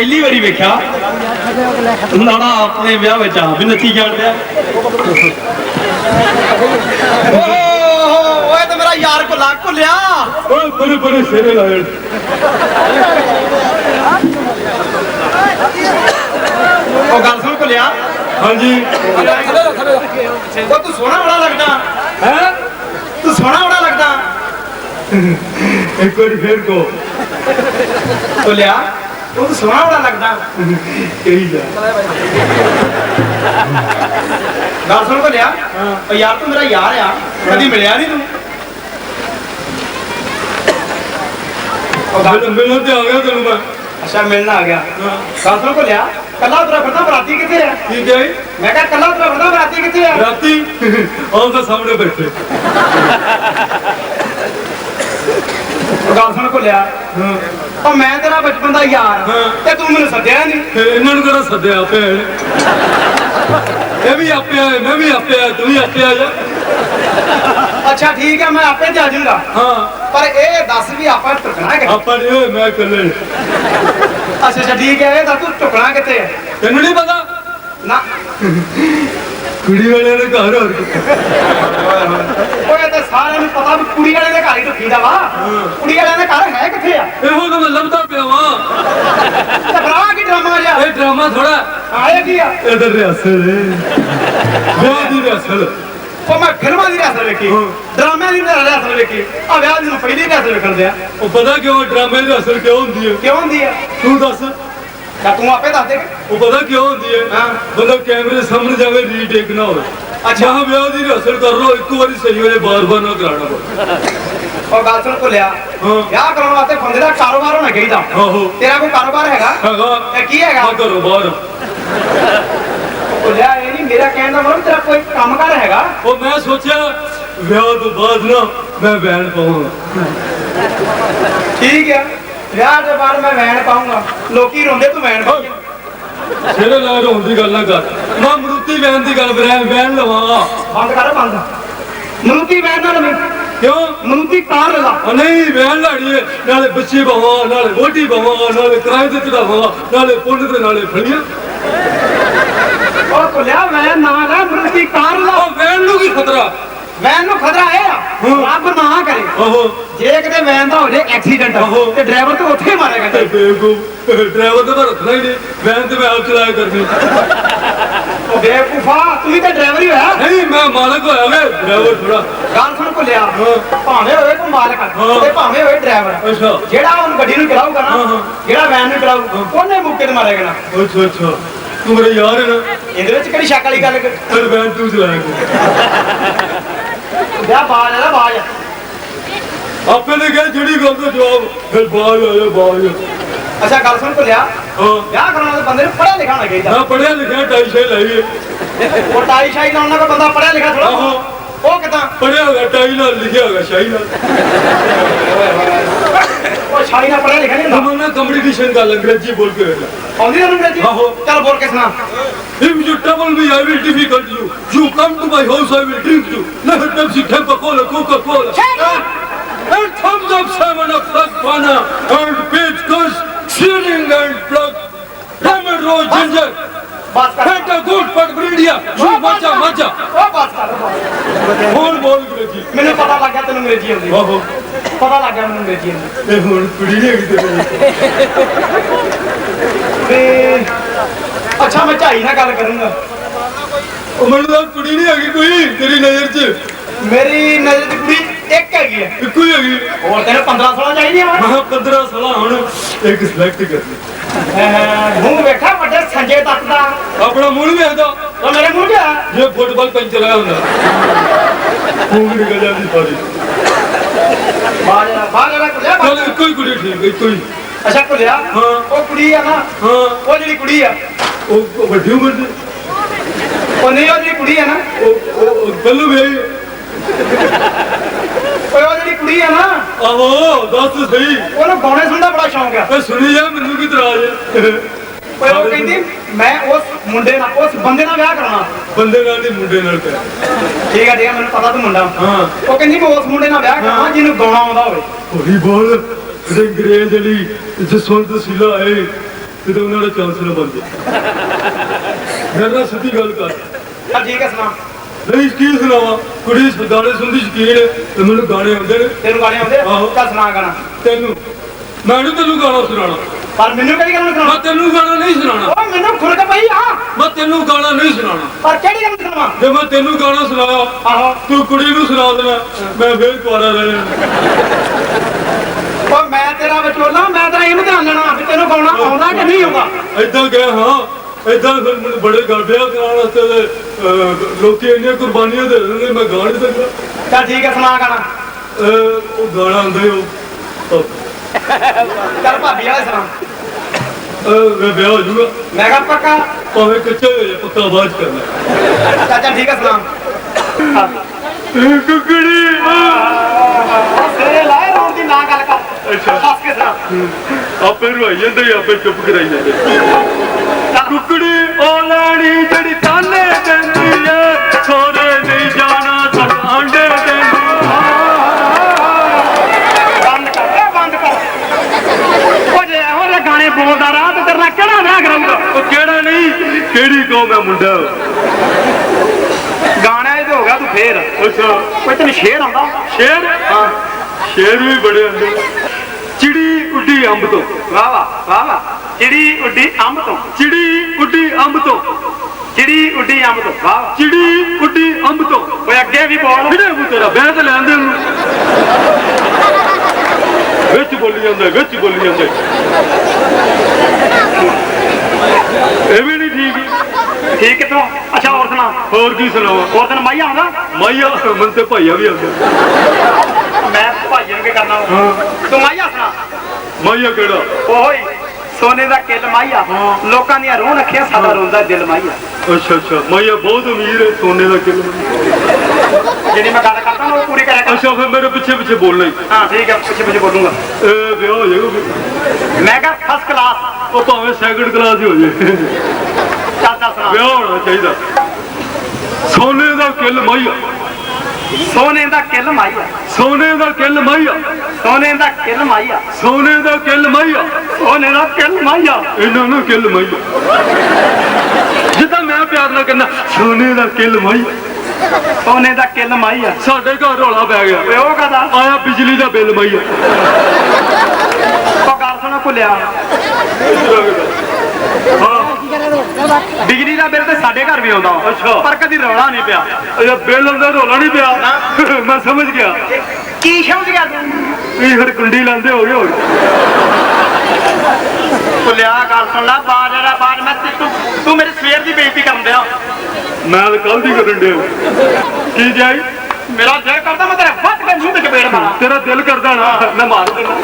ਪਹਿਲੀ ਵਾਰੀ ਵੇਖਿਆ ਲਾੜਾ ਆਪਣੇ ਵਿਆਹ ਵਿੱਚ ਆ ਵੀ ਨੱਚੀ ਜਾਣ ਡਿਆ ਓਹ ਓਏ ਤੇ ਮੇਰਾ ਯਾਰ ਭੁੱਲਾ ਭੁੱਲਿਆ ਓਏ ਬੜੇ ਬੜੇ ਸ਼ੇਰੇ ਲਾਏ ਉਹ ਗੱਲ ਸੁਣ ਭੁੱਲਿਆ ਹਾਂਜੀ ਉਹ ਤੂੰ ਸੋਹਣਾ ਬੜਾ ਲੱਗਦਾ ਹੈ ਤੂੰ ਸੋਹਣਾ ਬੜਾ ਲੱਗਦਾ ਇੱਕ ਵਾਰੀ ਫੇਰ ਕੋ ਭੁੱਲਿਆ ਉਹ ਤੂੰ ਸੋਹਣਾ ਬੜਾ ਲੱਗਦਾ। ਕਹੀ ਜਾ ਗੱਲ ਸੁਣ ਭੁੱਲਿਆ ਉਹ ਯਾਰ ਤੂੰ ਮੇਰਾ ਯਾਰ ਆ ਕਦੀ ਮਿਲਿਆ ਨਹੀਂ ਤੂੰ। ਉਹ ਗੱਲ ਮਿਲ ਮਿਲਣ ਤੇ ਆ ਗਿਆ ਤੈਨੂੰ ਮੈਂ। ਅੱਛਾ ਮਿਲਣ ਆ ਗਿਆ। ਗੱਲ ਸੁਣ ਭੁੱਲਿਆ ਕੱਲਾ ਤੇਰਾ ਫਿਰਦਾ ਬਰਾਤੀ ਕਿੱਥੇ ਆ? ਠੀਕ ਹੈ ਜੀ? ਮੈਂ ਕਿਹਾ ਕੱਲਾ ਤੇਰਾ ਫਿਰਦਾ ਬਰਾਤੀ ਕਿੱਥੇ ਆ? ਰਾਤੀ ਆਉਂ ਤਾਂ ਸਾਹਮਣੇ ਬੈਠੇ। ਉਹ ਗੱਲ ਸੁਣ ਭੁੱਲਿਆ ਹਾਂ ਉਹ ਮੈਂ ਤੇਰਾ ਬਚਪਨ ਦਾ ਯਾਰ ਹਾਂ। ਤੇ ਤੂੰ ਮੈਨੂੰ ਸੱਦਿਆ ਨਹੀਂ ਫਿਰ ਇਹਨਾਂ ਨੂੰ ਕਿਹੜਾ ਸੱਦਿਆ ਭੈਣ? ਇਹ ਵੀ ਆਪੇ ਆਏ ਮੈਂ ਵੀ ਆਪੇ ਆਇਆ ਤੂੰ ਵੀ ਆਪੇ ਆ ਜਾ। ਅੱਛਾ ਠੀਕ ਹੈ ਮੈਂ ਆਪੇ ਜਾ ਜਾਊਂਗਾ ਹਾਂ। ਪਰ ਇਹ ਦੱਸ ਵੀ ਆਪਾਂ ਟੁਕਣਾ ਕਿ ਆਪਾਂ ਨੇ ਓਏ ਮੈਂ ਇਕੱਲੇ ਅੱਛਾ ਅੱਛਾ ਠੀਕ ਹੈ ਇਹ ਦੱਸ ਤੂੰ ਟੁਕਣਾ ਕਿੱਥੇ ਹੈ ਤੈਨੂੰ ਨਹੀਂ ਪਤਾ? ਨਾ। ਕੁੜੀ ਵਾਲਿਆਂ ਦੇ ਘਰ ਹੋਰ? ਓਏ ਤੇ ਸਾਰਿਆਂ ਨੂੰ ਪਤਾ ਵੀ ਕੁੜੀ ਵਾਲੇ ਦੇ ਘਰ ਹੀ ਟੁੱਕੀ ਦਾ ਵਾ। ਕੁੜੀ ਵਾਲਿਆਂ ਦੇ ਘਰ ਹੈ ਕਿੱਥੇ ਆ? ਇਹੋ ਤਾਂ ਮੈਂ ਲੱਭਦਾ ਪਿਆ ਵਾਂ। ਤੇ ਕੀ ਡਰਾਮਾ ਜਿਹਾ। ਇਹ ਡਰਾਮਾ ਥੋੜਾ ਆਏ ਕੀ ਆ? ਇਧਰ ਰਿਆਸਲ ਵਿਆਹ ਦੀ ਰਿਆਸਲ ਉਹ ਮੈਂ ਫਿਲਮਾਂ ਦੀ ਰਿਹਰਸਲ ਵੇਖੀ। ਹਾਂ। ਡਰਾਮਿਆਂ ਦੀ ਰਿਹਰਸਲ ਵੇਖੀ। ਆ ਵਿਆਹ ਦੀ ਪਹਿਲੀ ਰਿਹਰਸਲ ਵੇਖਣ ਆ ਉਹ ਪਤਾ ਕਿਉਂ ਡਰਾਮੇ ਦੀ ਰਿਆਸਲ ਕਿਉਂ ਹੁੰਦੀ ਹੈ ਕਿਉਂ ਹੁੰਦੀ ਆ ਤੂੰ ਦੱਸ। ਤਾਂ ਤੂੰ ਆਪੇ ਦੱਸ ਦੇ। ਉਹ ਪਤਾ ਕਿਉਂ ਹੁੰਦੀ ਹੈ? ਹਾਂ। ਬੰਦਾ ਕੈਮਰੇ ਸਾਹਮਣੇ ਜਾਵੇ ਰੀਟੇਕ ਨਾ ਹੋਵੇ। ਅੱਛਾ। ਮੈਂ ਵਿਆਹ ਦੀ ਰਿਆਸਲ ਕਰ ਲਓ ਇੱਕ ਵਾਰੀ ਸਹੀ ਹੋਏ ਬਾਰ-ਬਾਰ ਨਾ ਕਰਾਉਣਾ ਪਵੇ। ਉਹ ਗੱਲ ਸੁਣ ਭੁੱਲਿਆ। ਹਾਂ। ਵਿਆਹ ਕਰਾਉਣ ਵਾਸਤੇ ਬੰਦੇ ਦਾ ਕਾਰੋਬਾਰ ਹੋਣਾ ਚਾਹੀਦਾ। ਆਹੋ। ਤੇਰਾ ਕੋਈ ਕਾਰੋਬਾਰ ਹੈਗਾ? ਹੈਗਾ। ਇਹ ਕੀ ਹੈਗਾ? ਆ ਕਰੋ ਬਾਹਰ। ਭੁੱਲਿਆ ਇਹ ਨਹੀਂ ਮੇਰਾ ਕਹਿਣ ਦਾ ਮਤਲਬ ਤੇਰਾ ਕੋਈ ਕੰਮ ਕਰ ਹੈਗਾ? ਉਹ ਮੈਂ ਸੋਚਿਆ ਵਿਆਹ ਤੋਂ ਬਾਅਦ ਨਾ ਮੈਂ ਵੈਨ ਪਾਵਾਂਗਾ। ਠੀਕ ਆ। ਵਿਆਹ ਦੇ ਬਾਅਦ ਮੈਂ ਵੈਨ ਪਾਉਂਗਾ ਲੋਕੀ ਰੋਂਦੇ ਤੂੰ ਵੈਨ ਪਾ ਜਿਹੜੇ ਲਾ ਹੋਣ ਦੀ ਗੱਲ ਨਾ ਕਰ। ਮੈਂ ਮਰੂਤੀ ਵੈਨ ਦੀ ਗੱਲ ਕਰਾਂ ਵੈਨ ਲਵਾਂਗਾ। ਬੰਦ ਕਰ ਬੰਦ। ਮਨੂਤੀ ਵੈਨ ਨਾਲ ਮੈਂ ਕਿਉਂ? ਮਨੂਤੀ ਕਾਰ ਲਾ। ਉਹ ਨਹੀਂ ਵੈਨ ਲਾੜੀਏ ਨਾਲੇ ਬੱਚੇ ਬਵਾਂ ਨਾਲੇ ਵੋਟੀ ਬਵਾਂ ਨਾਲੇ ਕਿਰਾਏ ਤੇ ਚੜਾਵਾਂ ਨਾਲੇ ਪੁੰਨ ਤੇ ਨਾਲੇ ਫੜੀਆਂ ਉਹ ਭੁੱਲਿਆ ਵੈਨ ਨਾ ਲੈ ਮਨੂਤੀ ਕਾਰ ਲਾ। ਉਹ ਵੈਨ ਨੂੰ ਕੀ ਖਤਰਾ? ਵੈਨ ਨੂੰ ਖਤਰਾ ਇਹ ਆ ਰੱਬ ਨਾ ਕਰੇ। ਆਹੋ। ਜੇ ਕਿਤੇ ਵੈਨ ਦਾ ਹੋ ਜੇ ਐਕਸੀਡੈਂਟ। ਤੇ ਡਰਾਈਵਰ ਤੇ ਉੱਥੇ ਹੀ ਮਾਰੇਗਾ ਤੇ ਬੇਗੂ ਡਰਾਈਵਰ ਤੇ ਰੱਖਣਾ ਹੀ ਨਹੀਂ। ਵੈਨ ਤੇ ਮੈਂ ਆਪ ਚਲਾਇਆ ਕਰਨੀ। ਉਹ ਬੇਵਕੂਫਾ ਤੂੰ ਵੀ ਤਾਂ ਡਰਾਈਵਰ ਹੀ ਹੋਇਆ। ਨਹੀਂ ਮੈਂ ਮਾਲਕ ਹੋਇਆ ਵੇ ਡਰਾਈਵਰ ਥੋੜਾ ਗੱਲ ਸੁਣ ਭੁੱਲਿਆ। ਭਾਵੇਂ ਹੋਵੇ ਕੋਈ ਮਾਲਕ। ਤੇ ਭਾਵੇਂ ਹੋਵੇ ਡਰਾਈਵਰ ਅੱਛਾ। ਜਿਹੜਾ ਉਹਨ ਗੱਡੀ ਨੂੰ ਚਲਾਊਗਾ ਨਾ। ਜਿਹੜਾ ਵੈਨ ਨੂੰ ਚਲਾਊ ਉਹਨੇ ਮੁੱਕੇ ਤੇ ਮਾਰੇਗਾ ਨਾ। ਅੱਛਾ ਅੱਛਾ। ਤੂੰ ਮੇਰੇ ਯਾਰ ਹੈ ਨਾ। ਇਹਦੇ ਵਿੱਚ ਕਿਹੜੀ ਸ਼ੱਕ ਵਾਲੀ ਗੱਲ ਕਰ ਫਿਰ ਵੈਨ ਤੂੰ ਚਲਾਇਆ ਵਿਆਹ ਬਾਜ ਆ ਬਾਜ। ਆਪੇ ਨੇ ਕਿਹਾ ਜਿਹੜੀ ਗੱਲ ਦਾ ਜਵਾਬ ਫਿਰ ਬਾਜ ਆਇਆ ਬਾਜ ਅੱਛਾ ਗੱਲ ਸੁਣ ਭੁੱਲਿਆ? ਹਾਂ। ਵਿਆਹ ਕਰਾਉਣ ਵਾਲੇ ਬੰਦੇ ਨੂੰ ਪੜ੍ਹਿਆ ਲਿਖਿਆ ਹੋਣਾ ਚਾਹੀਦਾ। ਮੈਂ ਪੜਿਆ ਲਿਖਿਆ ਟਾਈ ਸ਼ਾਈ ਲਾਈ ਹੈ। ਉਹ ਟਾਈ ਸ਼ਾਈ ਨਾਲ ਕੋਈ ਬੰਦਾ ਪੜ੍ਹਿਆ ਲਿਖਿਆ ਥੋੜਾ ਆਹੋ। ਉਹ ਕਿਦਾਂ? ਪੜਿਆ ਹੋਇਆ ਟਾਈ ਨਾਲ ਲਿਖਿਆ ਹੋਇਆ ਸ਼ਾਈ ਨਾਲ। ਉਹ ਸ਼ਾਈ ਨਾਲ ਪੜ੍ਹਿਆ ਲਿਖਿਆ ਨਹੀਂ ਹੁੰਦਾ ਨਾ ਕੰਪੀਟੀਸ਼ਨ ਕਰ ਅੰਗਰੇਜ਼ੀ ਬੋਲ ਕੇ ਆਉਂਦੀ ਤੈਨੂੰ ਅੰਗਰੇਜ਼ੀ ਆਹੋ। ਚੱਲ ਬੋਲ ਕੇ ਸੁਣਾ If you trouble me, I will difficult you. You come to my house, I will drink you. Let Pepsi, Coca-Cola, Coca-Cola. Shut up! And thumbs up, Simon of Fana, and Page Kush, Shearing and Plug, Lemon Rose Ginger, ਬਸ ਕਰ Fanta Good but Brindia, You Macha Macha. ਉਹ ਬਸ ਕਰ। ਹੁਣ ਬੋਲ ਅੰਗਰੇਜ਼ੀ ਮੈਨੂੰ ਪਤਾ ਲੱਗ ਗਿਆ ਤੈਨੂੰ ਅੰਗਰੇਜ਼ੀ ਆਉਂਦੀ ਆਹੋ ਪਤਾ ਲੱਗ ਗਿਆ ਮੈਨੂੰ ਅੰਗਰੇਜ਼ੀ ਆਉਂਦੀ ਇਹ ਹੁਣ ਕੁੜੀ ਨਹੀਂ ਹੈਗੀ ਤੇਰੇ। ਤੇ ਅੱਛਾ ਮੈਂ ਝਾਈ ਨਾਲ ਗੱਲ ਕਰੂੰਗਾ। ਉਹ ਮੈਨੂੰ ਤਾਂ ਕੁੜੀ ਨਹੀਂ ਹੈਗੀ ਕੋਈ ਤੇਰੀ ਨਜ਼ਰ 'ਚ। ਮੇਰੀ ਨਜ਼ਰ ਦੀ ਕੁੜੀ ਇੱਕ ਹੈਗੀ ਹੈ। ਇੱਕੋ ਹੀ ਹੈਗੀ। ਹੋਰ ਤੈਨੂੰ 15 16 ਚਾਹੀਦੀਆਂ ਵਾ ਮੈਂ 15 ਸਾਲਾਂ ਹੁਣ ਇੱਕ ਸਿਲੈਕਟ ਕਰਨੀ ਮੂੰਹ ਵੇਖਾ ਵੱਡੇ ਸੰਜੇ ਤੱਕ ਦਾ। ਆਪਣਾ ਮੂੰਹ ਨਹੀਂ ਵੇਖਦਾ। ਉਹ ਮੇਰੇ ਮੂੰਹ 'ਚ ਆ ਜੇ ਫੁੱਟਬਾਲ ਆਇਆ ਹੁੰਦਾ। ਉਹ ਨਿਕਲ ਜਾਂਦੀ ਸਾਰੀ। ਬਾਹਰ ਜਾ ਬਾਹਰ ਜਾ ਕੁੜਿਆ ਚਲ ਇੱਕੋ ਹੀ ਕੁੜੀ ਠੀਕ ਇੱਕੋ ਹੀ। ਅੱਛਾ ਕੁੜਿਆ ਹਾਂ। ਉਹ ਕੁੜੀ ਆ ਨਾ ਹਾਂ। ਉਹ ਜਿਹੜੀ ਕੁੜੀ ਆ। ਉਹ ਉਹ ਵੱਡੀ ਉਮਰ ਦੀ। ਉਹ ਨਹੀਂ ਉਹ ਜਿਹੜੀ ਕੁੜੀ ਆ ਨਾ। ਉਹ ਉਹ- ਉਹ ਪਹਿਲੋਂ ਵੀ। ਆਈ ਓਏ ਉਹ ਜਿਹੜੀ ਕੁੜੀ ਆ ਨਾ। ਆਹੋ ਦੱਸ ਸਹੀ। ਉਹਨੂੰ ਗਾਣੇ ਸੁਣਨ ਦਾ ਬੜਾ ਸ਼ੌਂਕ ਆ। ਇਹ ਸੁਣੀ ਜਾ ਮੈਨੂੰ ਕੀ ਤਰਾਜ ਹੈ। ਓਏ ਉਹ ਕਹਿੰਦੀ ਮੈਂ ਉਸ ਮੁੰਡੇ ਨਾਲ ਉਸ ਬੰਦੇ ਨਾਲ ਵਿਆਹ ਕਰਾਉਣਾ। ਬੰਦੇ ਨਾਲ ਨਹੀਂ ਮੁੰਡੇ ਨਾਲ ਕਰ ਠੀਕ ਆ ਠੀਕ ਆ ਮੈਨੂੰ ਪਤਾ ਤੂੰ ਮੁੰਡਾ। ਹਾਂ। ਉਹ ਕਹਿੰਦੀ ਮੈਂ ਉਸ ਮੁੰਡੇ ਨਾਲ ਵਿਆਹ ਕਰਾਉਣਾ ਜਿਹਨੂੰ ਗਾਉਣਾ ਆਉਂਦਾ ਹੋਵੇ। ਹੋਰੀ ਬੋਲ ਜਿਹੜੇ ਅੰਗਰੇਜ਼ ਵਾਲੀ ਜਸਵੰਤ ਸਿਲਾ ਹੈ ਕਿਤੇ ਉਹਨਾਂ ਦਾ ਚਾਂਸ ਨਾ ਬਣ ਜਾਏ। ਮੇਰੇ ਨਾਲ ਸਿੱਧੀ ਗੱਲ ਕਰ ਚੱਲ ਠੀਕ ਹੈ ਸੁਣਾ। ਨਹੀਂ ਕੀ ਸੁਣਾਵਾਂ? ਕੁੜੀ ਗਾਣੇ ਸੁਣਦੀ ਸ਼ਕੀਨ ਹੈ ਤੇ ਮੈਨੂੰ ਗਾਣੇ ਆਉਂਦੇ ਨੇ। ਤੈਨੂੰ ਗਾਣੇ ਆਉਂਦੇ ਆ? ਆਹੋ। ਚੱਲ ਸੁਣਾ ਗਾਣਾ। ਤੈਨੂੰ। ਮੈਂ ਨੀ ਤੈਨੂੰ ਗਾਣਾ ਸੁਣਾਉਣਾ। ਪਰ ਮੈਨੂੰ ਕਿਹੜੀ ਗੱਲ ਸੁਣਾ ਮੈਂ ਤੈਨੂੰ ਗਾਣਾ ਨਹੀਂ ਸੁਣਾਉਣਾ। ਓਏ ਮੈਨੂੰ ਖੁਰਕ ਪਈ ਆ। ਮੈਂ ਤੈਨੂੰ ਗਾਣਾ ਨਹੀਂ ਸੁਣਾਉਣਾ। ਪਰ ਕਿਹੜੀ ਗੱਲ ਸੁਣਾਵਾਂ? ਜੇ ਮੈਂ ਤੈਨੂੰ ਗਾਣਾ ਸੁਣਾਇਆ ਆਹੋ। ਤੂੰ ਕੁੜੀ ਨੂੰ ਸੁਣਾ ਦੇਣਾ ਮੈਂ ਫੇਰ ਕੁਆਰਾ ਰਹਿ ਜਾਣਾ। ਓ ਮੈਂ ਤੇਰਾ ਵਿਚੋਲਾ ਮੈਂ ਤੇਰਾ ਇਹਨੂੰ ਧਿਆਨ ਲੈਣਾ ਵੀ ਤੈਨੂੰ ਗਾਉਣਾ ਆਉਂਦਾ ਕਿ ਨਹੀਂ ਆਉਂਦਾ? ਏਦਾਂ ਗਿਆ ਹਾਂ। ਏਦਾਂ ਫਿਰ ਮੈਨੂੰ ਬੜੇ ਗਾਬਿਆ ਕਰਾਉਣ ਵਾਸਤੇ ਤੇ, ਅਹ, ਲੋਕੀ ਇੰਨੀਆਂ ਕੁਰਬਾਨੀਆਂ ਦੇ ਦਿੰਦੇ ਮੈਂ ਗਾ ਨਹੀਂ ਸਕਦਾ ਚੱਲ ਠੀਕ ਹੈ ਸੁਣਾ ਗਾਣਾ। ਅਹ, ਉਹ ਗਾਣਾ ਹੁੰਦਾ ਹੀ ਉਹ। ਚੱਲ ਭਾਬੀ ਵਾਲੇ ਸੁਣਾ। ਮੈਂ ਵਿਆਹ ਹੋ ਜਾਊਗਾ ਮੈਂ ਕਿਹਾ ਪੱਕਾ। ਭਾਵੇਂ ਕੱਚਾ ਹੋ ਜਾਏ ਪੱਕਾ ਬਾਅਦ 'ਚ ਕਰਨਾ ਚੱਲ ਚੱਲ ਠੀਕ ਹੈ ਸੁਣਾ ਇਹ ਕੁਕੜੀ ਤੇਰੇ ਲਾਏ ਰੋਣ ਦੀ ਨਾ ਗੱਲ ਕਰ। ਅੱਛਾ। ਹੱਸ ਕੇ ਸੁਣਾ ਆਪੇ ਰਵਾਈ ਜਾਂਦੇ ਆਪੇ ਚੁੱਪ ਕਰਾਈ ਜਾਂਦੇ। ਕੁਕੜੀ ਉਹ ਲੈਣੀ ਜਿਹੜੀ ਹੈ ਮੁੰਡਾ ਗਾਣਾ ਇਹ ਤੇ ਹੋ ਗਿਆ ਤੂੰ ਫੇਰ। ਅੱਛਾ। ਕੋਈ ਤੈਨੂੰ ਸ਼ੇਰ ਆਉਂਦਾ? ਸ਼ੇਰ? ਹਾਂ ਸ਼ੇਰ ਵੀ ਬੜੇ ਹੁੰਦੇ ਚਿੜੀ ਉੱਡੀ ਅੰਬ ਤੋਂ। ਵਾਹ ਵਾਹ ਵਾਹ ਵਾਹ। ਚਿੜੀ ਉੱਡੀ ਅੰਬ ਤੋਂ। ਚਿੜੀ ਉੱਡੀ ਅੰਬ ਤੋਂ। ਚਿੜੀ ਉੱਡੀ ਅੰਬ ਤੋਂ ਵਾਹ ਚਿੜੀ ਉੱਡੀ ਅੰਬ ਤੋਂ। ਓਏ ਅੱਗੇ ਵੀ ਬੋਲ। ਕਿਹੜੇ ਮੂੰ ਤੇਰਾ? ਬਹਿ ਤੇ ਨੂੰ ਵਿੱਚ ਬੋਲੀ ਜਾਂਦਾ ਵਿੱਚ ਬੋਲੀ ਜਾਂਦਾ। ਇਹ ਵੀ ਠੀਕ ਕਿਤੋਂ ਅੱਛਾ ਹੋਰ ਸੁਣਾ। ਹੋਰ ਕੀ ਸੁਣਾਵਾਂ? ਹੋਰ ਤੈਨੂੰ ਮਾਈਆ ਆਉਂਦਾ? ਮਾਈਆ ਮਨ ਤੇ ਭਾਈਆ ਵੀ ਆਉਂਦਾ। ਮੈਂ ਭਾਈ ਨੂੰ ਕੀ ਕਰਨਾ ਵਾ? ਹਾਂ। ਤੂੰ ਮਾਈਆ ਸੁਣਾ। ਮਾਈਆ ਕਿਹੜਾ? ਓਏ ਸੋਨੇ ਦਾ ਕਿੱਲ ਮਾਈਆ ਲੋਕਾਂ ਦੀਆਂ ਰੋਹ ਰੱਖਿਆ ਸਾਡਾ ਰੋਂਦਾ ਦਿਲ ਮਾਈਆ ਅੱਛਾ ਅੱਛਾ। ਮਾਈਆ ਬਹੁਤ ਅਮੀਰ ਹੈ ਸੋਨੇ ਦਾ ਕਿਲੋ। ਜਿਹੜੀ ਮੈਂ ਗੱਲ ਕਰਦਾ ਨਾ ਉਹ ਪੂਰੀ ਕਰਿਆ ਕਰ। ਅੱਛਾ ਫਿਰ ਮੇਰੇ ਪਿੱਛੇ ਪਿੱਛੇ ਬੋਲਣਾ ਹੀ। ਹਾਂ ਠੀਕ ਹੈ ਪਿੱਛੇ ਪਿੱਛੇ ਬੋਲੂੰਗਾ। ਇਹ ਵਿਆਹ ਹੋ ਜਾਏਗਾ ਫਿਰ। ਮੈਂ ਕਿਹਾ ਫਸਟ ਕਲਾਸ ਉਹ ਭਾਵੇਂ ਸੈਕਿੰਡ ਕਲਾਸ ਹੀ ਹੋ ਜਾਏ। ਵਿਆਹ ਹੋਣਾ ਚਾਹੀਦਾ ਸੋਨੇ ਦਾ ਕਿੱਲ ਮਾਈਆ ਸੋਨੇ ਦਾ ਕਿੱਲ ਮਾਈਆ ਸੋਨੇ ਦਾ ਕਿੱਲ ਮਾਈਆ ਸੋਨੇ ਦਾ ਕਿੱਲ ਮਾਈਆ ਸੋਨੇ ਦਾ ਕਿੱਲ ਮਾਈਆ ਸੋਨੇ ਦਾ ਕਿੱਲ ਮਾਈਆ ਇਹਨਾਂ ਨੂੰ ਕਿੱਲ ਮਾਈਆ ਜਿੱਦਾਂ ਮੈਂ ਪਿਆਰ ਨਾਲ ਕਹਿੰਦਾ ਸੋਨੇ ਦਾ ਕਿੱਲ ਮਾਈਆ ਸੋਨੇ ਦਾ ਕਿੱਲ ਮਾਈਆ ਸਾਡੇ ਘਰ ਰੌਲਾ ਪੈ ਗਿਆ ਉਹ ਕਹਦਾ ਆਇਆ ਬਿਜਲੀ ਦਾ ਬਿੱਲ ਮਾਈਆ ਉਹ ਗੱਲ ਸੁਣਾ ਭੁੱਲਿਆ ਹਾਂ ਬਿਜਲੀ ਦਾ ਬਿੱਲ ਤੇ ਸਾਡੇ ਘਰ ਵੀ ਆਉਂਦਾ। ਪਰ ਕਦੀ ਰੌਲਾ ਨਹੀਂ ਪਿਆ। ਇਹ ਬਿੱਲ ਦਾ ਰੌਲਾ ਨਹੀਂ ਪਿਆ। ਮੈਂ ਸਮਝ ਗਿਆ। ਕੀ ਸਮਝ ਗਿਆ ਤੂੰ? ਇਹ ਫਿਰ ਕੁੰਡੀ ਲਾਉਂਦੇ ਹੋ ਗਏ ਹੋਰ ਭੁੱਲਿਆ ਗੱਲ ਸੁਣ ਲੈ ਬਾਜ ਜਿਹੜਾ ਬਾਜ। ਮੈਂ ਤੇ ਤੂੰ ਮੇਰੇ ਸਵੇਰ ਦੀ ਬੇਇੱਜ਼ਤੀ ਕਰਨ ਦਿਆ। ਮੈਂ ਤਾਂ ਕੱਲ ਦੀ ਕਰਨ ਡਿਆ ਕੀ ਜਾਈ ਮੇਰਾ ਦਿਲ ਕਰਦਾ ਮੈਂ ਤੇਰੇ ਵੱਟ ਕੇ ਮੂੰਹ ਤੇ ਚਪੇੜ ਮਾਰਾਂ। ਤੇਰਾ ਦਿਲ ਕਰਦਾ ਨਾ ਮੈਂ ਮਾਰ ਦੇਣਾ